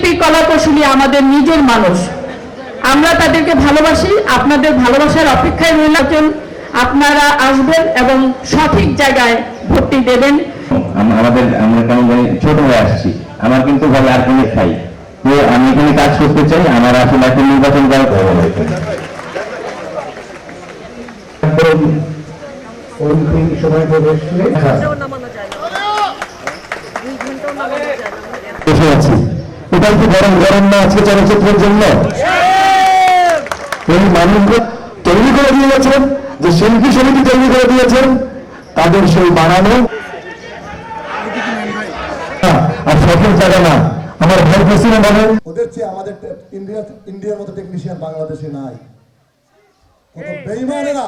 শিল্পী কলা কৌশলী আমাদের নিজের মানুষ। আমরা তাদেরকে ভালোবাসি আপনাদের ভালোবাসার অপেক্ষায় রইলাম আপনারা আসবেন এবং সঠিক জায়গায় ভর্তি দেবেন। আমাদের আমরা কেমন জানি ছোট হয়ে আসছি। আমার কিন্তু ভাই আর কোনো খাই তো আমি এখানে কাজ করতে চাই আমার আসলে এখন নির্বাচন করা ভালো অন্তিম সময় প্রবেশ আছি। এটাই কি গরম গরম না আজকে চলচ্চিত্রের জন্য? এই মানুষগুলো তৈরি করে দিয়ে গেছেন যে শিল্পী সমিতি তৈরি করে দিয়েছেন, তাদের সেই বানানো। আর জায়গা না, আমার প্রেসিডেন্ট হবে ওদের চেয়ে আমাদের ইন্ডিয়া ইন্ডিয়ার মতো টেকনিশিয়ান বাংলাদেশে নাই। কত বেইমানেরা।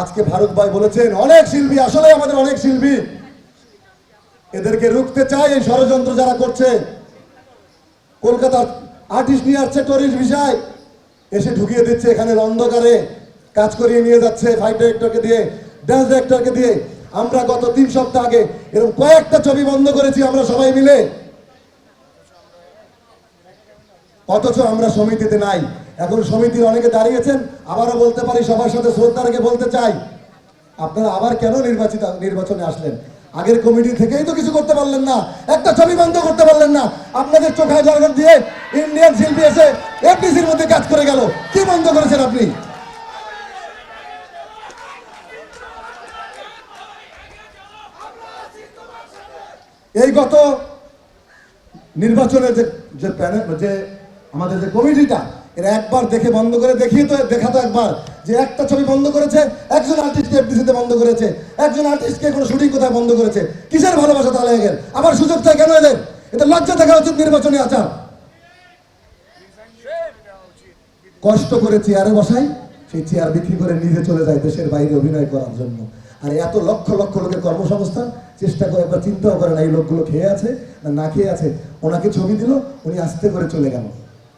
আজকে ফারুক ভাই বলেছেন, অনেক শিল্পী আসলে আমাদের অনেক শিল্পী। এদেরকে রুখতে চাই এই ষড়যন্ত্র যারা করছে। কলকাতার আর্টিস্ট নিয়ে আসছে টুরিস্ট ভিসায়। এসে ঢুকিয়ে দিচ্ছে এখানে অন্ধকারে। কাজ করিয়ে নিয়ে যাচ্ছে ফাইট ডিরেক্টরকে দিয়ে ড্যান্স ডিরেক্টরকে দিয়ে। আমরা গত তিন সপ্তাহ আগে এরকম কয়েকটা ছবি বন্ধ করেছি আমরা সবাই মিলে। অথচ আমরা সমিতিতে নাই। এখন সমিতির অনেকে দাঁড়িয়েছেন, আবারও বলতে পারি সবার সাথে শ্রদ্ধা রেখে বলতে চাই। আপনারা আবার কেন নির্বাচিত নির্বাচনে আসলেন? আগের কমিটি থেকেই তো কিছু করতে পারলেন না। একটা ছবি বন্ধ করতে পারলেন না। আপনাদের চোখায় জলগর দিয়ে ইন্ডিয়ান শিল্পী এসে এফডিসির মধ্যে কাজ করে গেল। কি বন্ধ করেছেন আপনি? এই গত নির্বাচনের যে যে প্যানেল যে আমাদের যে কমিটিটা, এরা একবার দেখে বন্ধ করে দেখিয়ে তো দেখাতো একবার যে একটা ছবি বন্ধ করেছে একজন বন্ধ করেছে। একজন আর্টিস্টকে কোনো শুটিং কোথায় বন্ধ করেছে? কিসের ভালোবাসা তাহলে এদের? আবার সুযোগ চাই কেন এদের? এটা লজ্জা থাকা উচিত নির্বাচনী আচার। কষ্ট করে চেয়ারে বসাই, সেই চেয়ার বিক্রি করে নিজে চলে যায় দেশের বাইরে অভিনয় করার জন্য। আর এত লক্ষ লক্ষ লোকের কর্মসংস্থান, চেষ্টা করে একবার চিন্তাও করে না এই লোকগুলো খেয়ে আছে না না খেয়ে আছে। ওনাকে ছবি দিল, উনি আস্তে করে চলে গেল।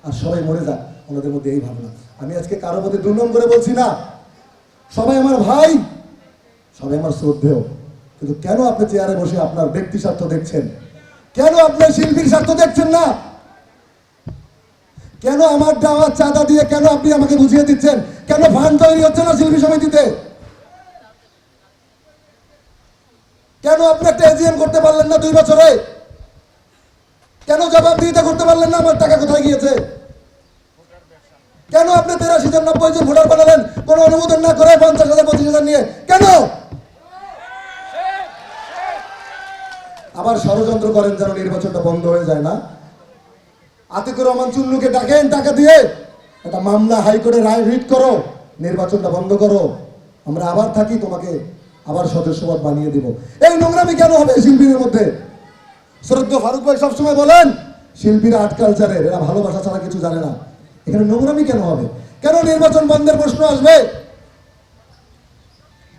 আর সবাই মরে যাক, ওনাদের মধ্যে এই ভাবনা। আমি আজকে কারোর মধ্যে দুর্নাম করে বলছি না। সবাই আমার ভাই। সবাই আমার শ্রদ্ধেয়। কিন্তু কেন আপনি চেয়ারে বসে আপনার ব্যক্তি স্বার্থ দেখছেন? কেন আপনার শিল্পীর স্বার্থ দেখছেন না? কেন আমার দেওয়া চাঁদা দিয়ে কেন আপনি আমাকে বুঝিয়ে দিচ্ছেন? কেন ফান্ড তৈরি হচ্ছে না শিল্পী সমিতিতে? কেন আপনি একটা এজিএম করতে পারলেন না দুই বছরে? কেন জবাব জবাবদিহিতা করতে পারলেন না? আমার টাকা কোথায় গিয়েছে? কেন আপনি তেরাশি জন, নব্বই জন ভোটার বানালেন? কোন অনুমোদন না করে পঞ্চাশ হাজার, পঁচিশ হাজার নিয়ে? কেন? আবার ষড়যন্ত্র করেন যেন নির্বাচনটা বন্ধ হয়ে যায় না। আতিকুর রহমান চুন্নুকে ডাকেন, টাকা দিয়ে। একটা মামলা হাইকোর্টে রায় রিট করো, নির্বাচনটা বন্ধ করো। আমরা আবার থাকি, তোমাকে আবার সদস্যপদ বানিয়ে দিব। এই নোংরামি কেন হবে শিল্পীদের মধ্যে? শ্রদ্ধ ফারুক ভাই সবসময় বলেন, শিল্পীরা আর্ট কালচারের, এরা ভালোবাসা ছাড়া কিছু জানে না। এখানে নোংরামি কেন হবে? কেন নির্বাচন বন্ধের প্রশ্ন আসবে?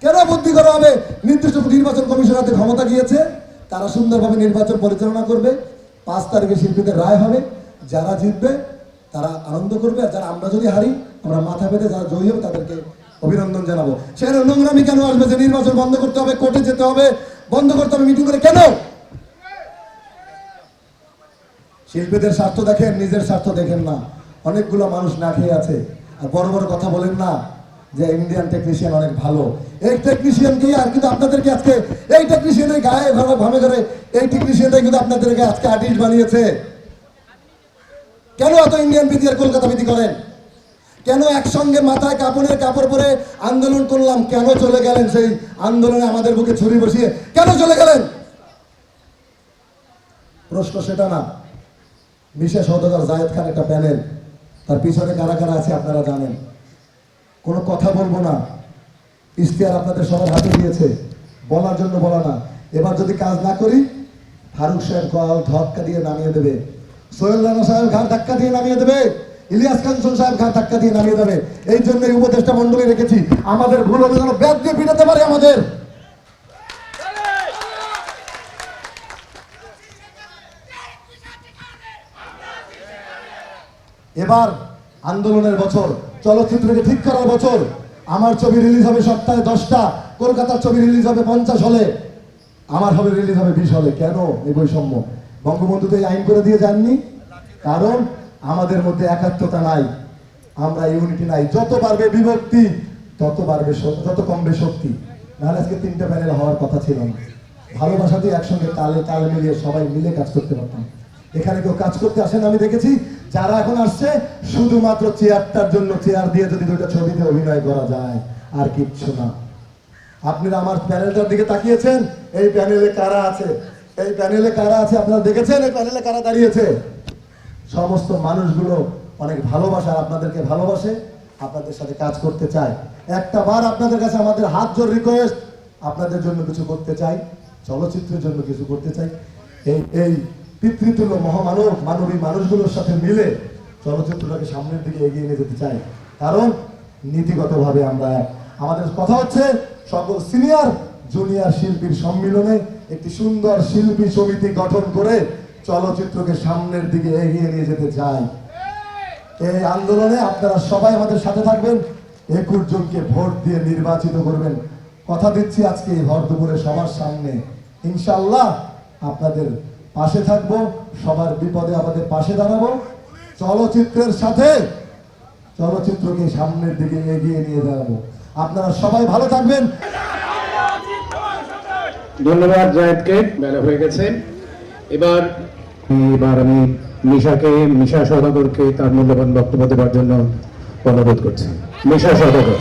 কেন বুদ্ধি করা হবে? নির্দিষ্ট নির্বাচন কমিশন হাতে ক্ষমতা গিয়েছে? তারা সুন্দরভাবে নির্বাচন পরিচালনা করবে, পাঁচ তারিখে শিল্পীদের রায় হবে, যারা জিতবে তারা আনন্দ করবে, আর যারা আমরা যদি হারি, আমরা মাথা পেতে যারা জয়ী হবে তাদেরকে অভিনন্দন জানাব। সেখানে নোংরামি কেন আসবে যে নির্বাচন বন্ধ করতে হবে, কোর্টে যেতে হবে, বন্ধ করতে হবে, মিটিং করে কেন? শিল্পীদের স্বার্থ দেখেন, নিজের স্বার্থ দেখেন না। অনেকগুলো মানুষ না খেয়ে আছে, আর বড় বড় কথা বলেন না। যে ইন্ডিয়ান টেকনিশিয়ান অনেক ভালো। এই টেকনিশিয়ানকে আর কিন্তু আপনাদেরকে আজকে এই টেকনিশিয়ানের গায়ে ভাবে ভাবে করে এই টেকনিশিয়ানটাই কিন্তু আপনাদেরকে আজকে আর্টিস্ট বানিয়েছে। কেন এত ইন্ডিয়ান আর কলকাতা প্রীতি করেন? কেন একসঙ্গে মাথায় কাপড়ের কাপড় পরে আন্দোলন করলাম? কেন চলে গেলেন সেই আন্দোলনে আমাদের বুকে ছুরি বসিয়ে? কেন চলে গেলেন? প্রশ্ন সেটা না। বিশেষ সদকার জায়েদ খান একটা প্যানেল। তার পিছনে কারা কারা আছে আপনারা জানেন। কোনো কথা বলব না। ইশতেহার আপনাদের সবার হাতে দিয়েছে। বলার জন্য বলা না। এবার যদি কাজ না করি, ফারুক সাহেব কল ধক্কা দিয়ে নামিয়ে দেবে। সোহেল রানা সাহেব ঘাট ধাক্কা দিয়ে নামিয়ে দেবে। ইলিয়াস কাঞ্চন সাহেব ঘাট ধাক্কা দিয়ে নামিয়ে দেবে। এই জন্য এই উপদেষ্টা মন্ডলী রেখেছি। আমাদের ভুল হলে যেন ব্যাগ দিয়ে পিটাতে পারে আমাদের। এবার আন্দোলনের বছর চলচ্চিত্রকে ঠিক করার বছর, আমার ছবি রিলিজ হবে সপ্তাহে দশটা, কলকাতার ছবি রিলিজ হবে পঞ্চাশ হলে। আমার হবে রিলিজ হবে বিশ হলে। কেন? এই বৈষম্য। বঙ্গবন্ধু তো এই আইন করে দিয়ে যাননি। কারণ আমাদের মধ্যে একাত্মতা নাই। আমরা ইউনিটি নাই। যত বাড়বে বিভক্তি, তত বাড়বে যত কমবে শক্তি। নাহলে আজকে তিনটা প্যানেল হওয়ার কথা ছিল না। ভালোবাসাতে একসঙ্গে তালে তাল মিলিয়ে সবাই মিলে কাজ করতে পারতাম। এখানে কেউ কাজ করতে আসেন, আমি দেখেছি। যারা এখন আসছে, শুধুমাত্র চেয়ারটার জন্য চেয়ার দিয়ে যদি দুইটা ছবিতে অভিনয় করা যায়, আর কিচ্ছু না। আপনারা আমার প্যানেলটার দিকে তাকিয়েছেন? এই প্যানেলে কারা আছে? এই প্যানেলে কারা আছে আপনারা দেখেছেন? এই প্যানেলে কারা দাঁড়িয়েছে? সমস্ত মানুষগুলো অনেক ভালোবাসা আপনাদেরকে ভালোবাসে, আপনাদের সাথে কাজ করতে চায়। একটা বার আপনাদের কাছে আমাদের হাত জোর রিকোয়েস্ট আপনাদের জন্য কিছু করতে চাই, চলচ্চিত্রের জন্য কিছু করতে চাই। এই এই পিতৃতুল্য মহামানব। মানবী মানুষগুলোর সাথে মিলে চলচ্চিত্রটাকে সামনের দিকে এগিয়ে নিয়ে যেতে চাই। কারণ নীতিগতভাবে আমরা। আমাদের কথা হচ্ছে, সকল সিনিয়র, জুনিয়র শিল্পীর সম্মিলনে একটি সুন্দর শিল্পী সমিতি গঠন করে চলচ্চিত্রকে সামনের দিকে এগিয়ে নিয়ে যেতে চাই। এই আন্দোলনে আপনারা সবাই আমাদের সাথে থাকবেন। একুশ জনকে ভোট দিয়ে নির্বাচিত করবেন। কথা দিচ্ছি আজকে এই ভর দুপুরে সবার সামনে। ইনশাল্লাহ আপনাদের পাশে থাকব, সবার বিপদে আমাদের পাশে দাঁড়াবো। চলচ্চিত্রের সাথে চলচ্চিত্রকে সামনের দিকে এগিয়ে নিয়ে দাঁড়াবো। আপনারা সবাই ভালো থাকবেন। ধন্যবাদ, জায়েদকে। বেলা হয়ে গেছে। এবার এবার আমি মিশাকে মিশা সদাগরকে তার মূল্যবান বক্তব্য দেওয়ার জন্য অনুরোধ করছি। মিশা সদাগর